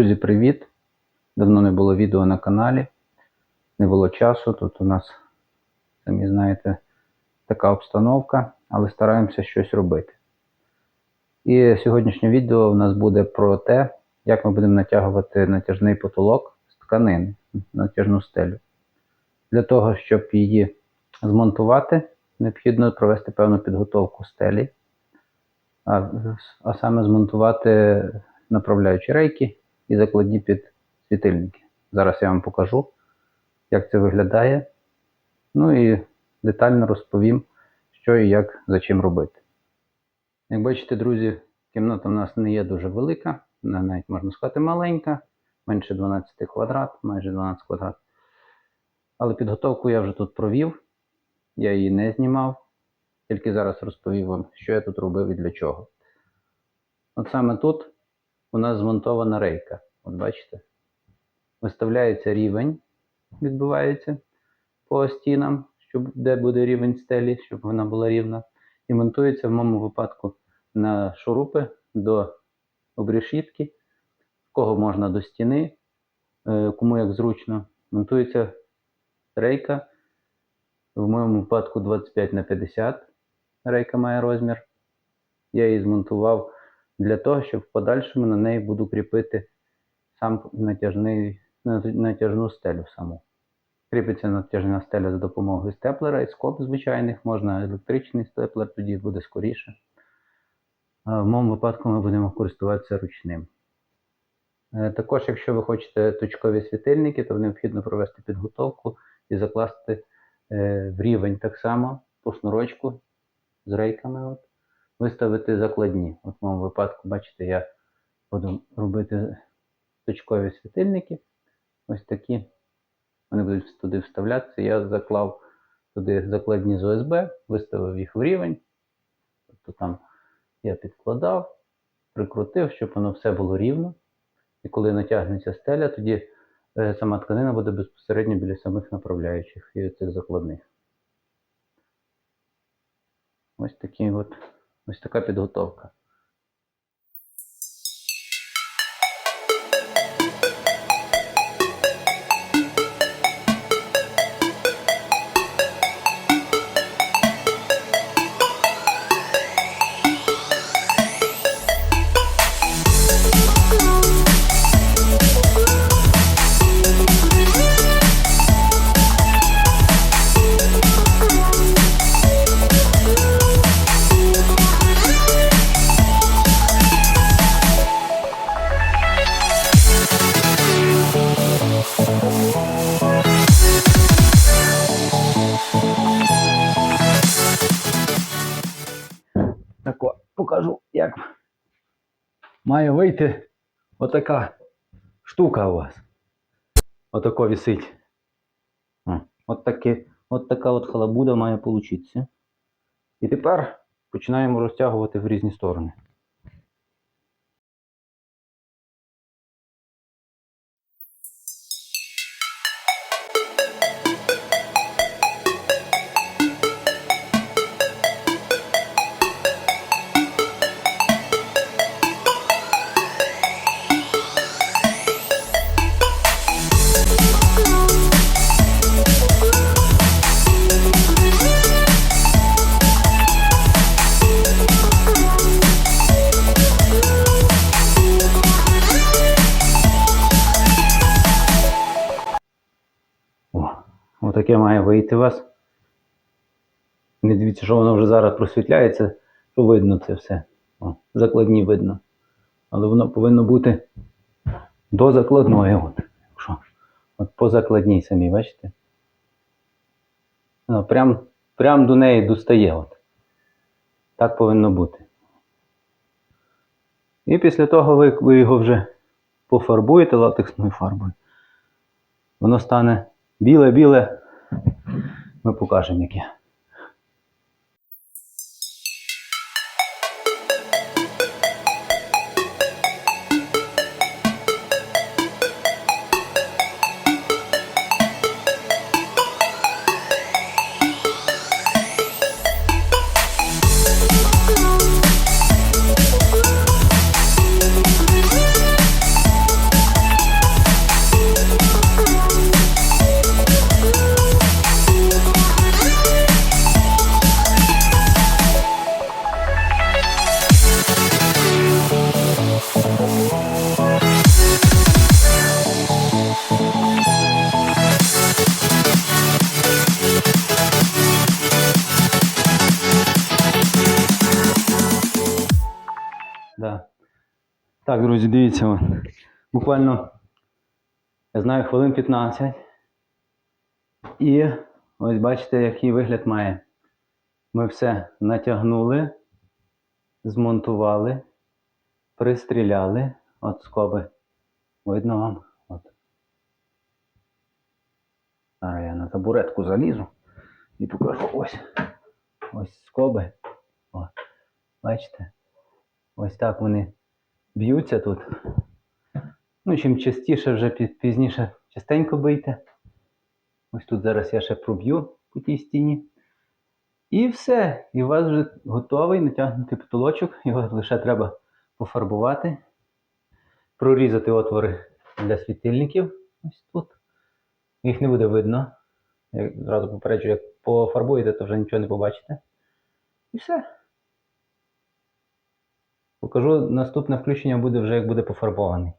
Друзі, привіт! Давно не було відео на каналі, не було часу. Тут у нас, самі знаєте, така обстановка, але стараємося щось робити. І сьогоднішнє відео у нас буде про те, як ми будемо натягувати натяжний потолок з тканини, натяжну стелю. Для того, щоб її змонтувати, необхідно провести певну підготовку стелі, а, а саме змонтувати направляючі рейки і закладні під світильники. Зараз я вам покажу, як це виглядає. Ну і детально розповім, що і як за чим робити. Як бачите, друзі, кімната в нас не є дуже велика, вона навіть можна сказати маленька, менше 12 квадрат, майже 12 квадрат. Але підготовку я вже тут провів, я її не знімав, тільки зараз розповів вам, що я тут робив і для чого. От саме тут у нас змонтована рейка. От бачите? Виставляється рівень, відбувається по стінам, щоб, де буде рівень стелі, щоб вона була рівна. І монтується в моєму випадку на шурупи до обрешітки, в кого можна до стіни, е, кому як зручно. Монтується рейка. В моєму випадку 25 на 50 рейка має розмір. Я її змонтував для того, щоб в подальшому на неї буду кріпити сам натяжний, натяжну стелю саму. Кріпиться натяжна стеля за допомогою степлера і скоб звичайних, можна електричний степлер, тоді буде скоріше. В моєму випадку ми будемо користуватися ручним. Е, Також, якщо ви хочете точкові світильники, то необхідно провести підготовку і закласти е, в рівень так само по шнурочку з рейками. От виставити закладні. От в моєму випадку, бачите, я буду робити точкові світильники. Ось такі. Вони будуть туди вставлятися. Я заклав туди закладні з ОСБ, виставив їх в рівень. Тобто там я підкладав, прикрутив, щоб воно все було рівно. І коли натягнеться стеля, тоді е, сама тканина буде безпосередньо біля самих направляючих і цих закладних. Ось такі от. Ось така має вийти отака штука у вас. Отако висить. От, таки, от така от халабуда має получитися. І тепер починаємо розтягувати в різні сторони. Отаке має вийти у вас. Не дивіться, що воно вже зараз просвітляється, що видно це все. О, закладні видно. Але воно повинно бути до закладної. От, якщо. от по закладній самі, бачите? Воно прям, прям до неї достає. От. Так повинно бути. І після того ви, ви його вже пофарбуєте латексною фарбою. Воно стане біле-біле. Ми покажемо яке. Так, друзі, дивіться. Буквально, я знаю, хвилин 15. І ось бачите, який вигляд має. Ми все натягнули, змонтували, пристріляли. От скоби. Видно вам? От. Зараз я на табуретку залізу і покажу ось. Ось скоби. О, бачите? Ось так вони б'ються тут. Ну, чим частіше, вже пізніше частенько бийте. Ось тут зараз я ще проб'ю по тій стіні. І все. І у вас вже готовий натягнутий потолочок. Його лише треба пофарбувати, прорізати отвори для світильників. Ось тут. Їх не буде видно. Я зразу попереджу, як пофарбуєте, то вже нічого не побачите. І все. Покажу, наступне включення буде вже як буде пофарбований.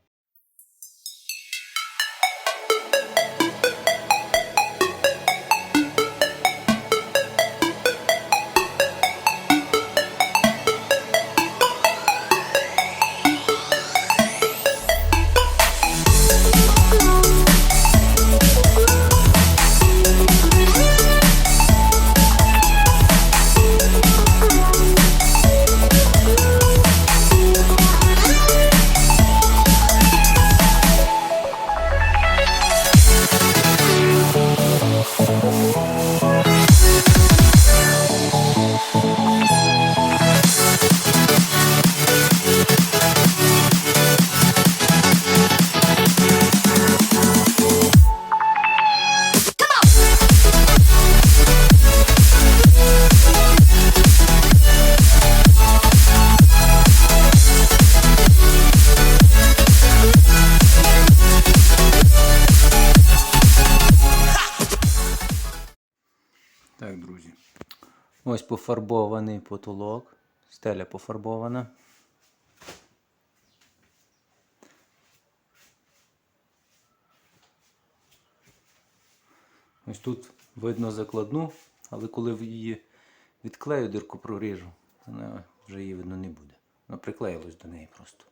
Так, друзі. Ось пофарбований потолок. Стеля пофарбована. Ось тут видно закладну, але коли її відклею дирку проріжу, вона вже її видно не буде. Вона приклеїлась до неї просто.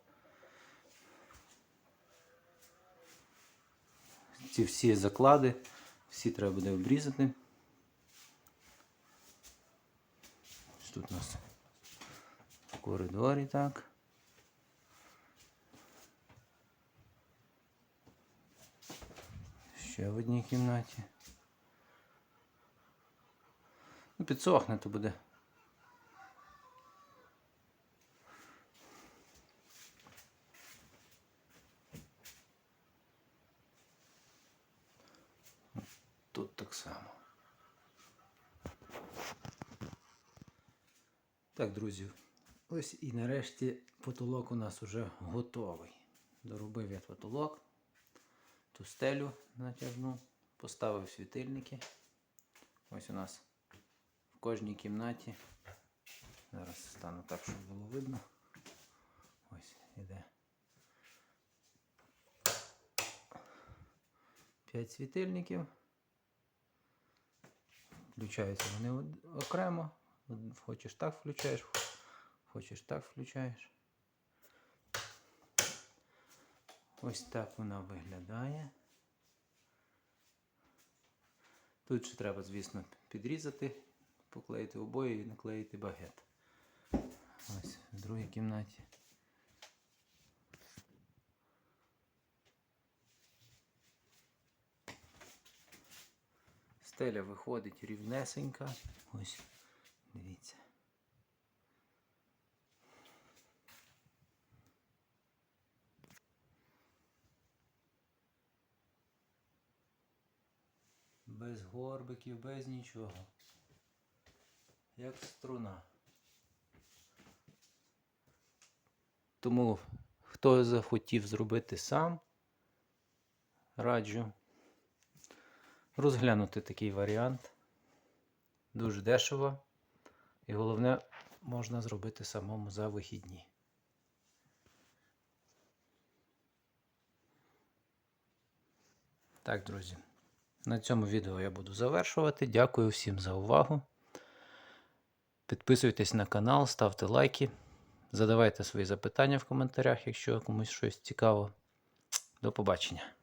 Ці всі заклади, всі треба буде обрізати. Ось тут у нас в коридорі так. Ще в одній кімнаті. Ну, підсохне, то буде. Тут так само. Так, друзі, ось і нарешті потолок у нас вже готовий. Доробив я потолок, ту стелю натягнув, поставив світильники. Ось у нас в кожній кімнаті. Зараз стану так, щоб було видно. Ось іде. П'ять світильників. Включаються вони окремо. Хочеш так включаєш, хочеш так включаєш. Ось так вона виглядає. Тут ще треба, звісно, підрізати, поклеїти обої і наклеїти багет. Ось в другій кімнаті. Стеля виходить рівнесенька. Ось, дивіться. Без горбиків, без нічого. Як струна. Тому хто захотів зробити сам, раджу розглянути такий варіант. Дуже дешево. І головне, можна зробити самому за вихідні. Так, друзі. На цьому відео я буду завершувати. Дякую всім за увагу. Підписуйтесь на канал, ставте лайки. Задавайте свої запитання в коментарях, якщо комусь щось цікаво. До побачення.